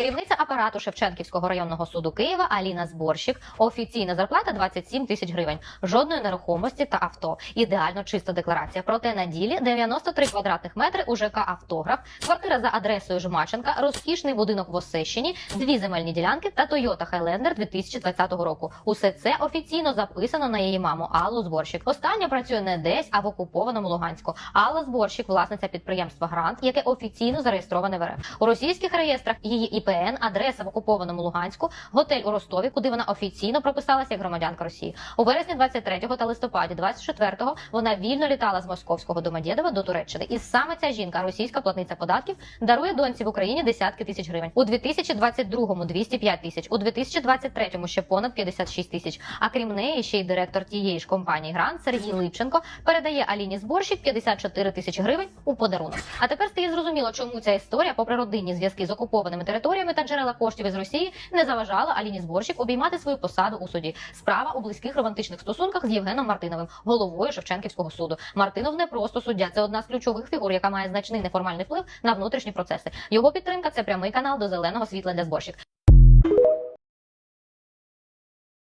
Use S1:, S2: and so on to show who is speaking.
S1: Good evening апарату Шевченківського районного суду Києва Аліна Зборщик. Офіційна зарплата 27 тисяч гривень. Жодної нерухомості та авто. Ідеально чиста декларація. Проте на ділі 93 квадратних метри у ЖК Автограф, квартира за адресою Жмаченка, розкішний будинок в Осещині, дві земельні ділянки та Toyota Highlander 2020 року. Усе це офіційно записано на її маму Аллу Зборщик. Остання працює не десь, а в окупованому Луганську. Алла Зборщик, власниця підприємства Грант, яке офіційно зареєстроване в РФ. У російських реєстрах її ІПН, адреса в окупованому Луганську, готель у Ростові, куди вона офіційно прописалася як громадянка Росії. У вересні 23-го та листопаді 24-го вона вільно літала з московського Домодєдова до Туреччини. І саме ця жінка, російська платниця податків, дарує доньці в Україні десятки тисяч гривень. У 2022-му 205 тисяч, у 2023-му ще понад 56 тисяч. А крім неї, ще й директор тієї ж компанії Грант Сергій Липченко передає Аліні Зборщик 54 тисячі гривень у подарунок. А тепер стає зрозуміло, чому ця історія, попри родинні зв'язки з окупованими територіями та джерела коштів із Росії, не заважала Аліні Зборщик обіймати свою посаду у суді. Справа у близьких романтичних стосунках з Євгеном Мартиновим, головою Шевченківського суду. Мартинов не просто суддя, це одна з ключових фігур, яка має значний неформальний вплив на внутрішні процеси. Його підтримка це прямий канал до зеленого світла для зборщик.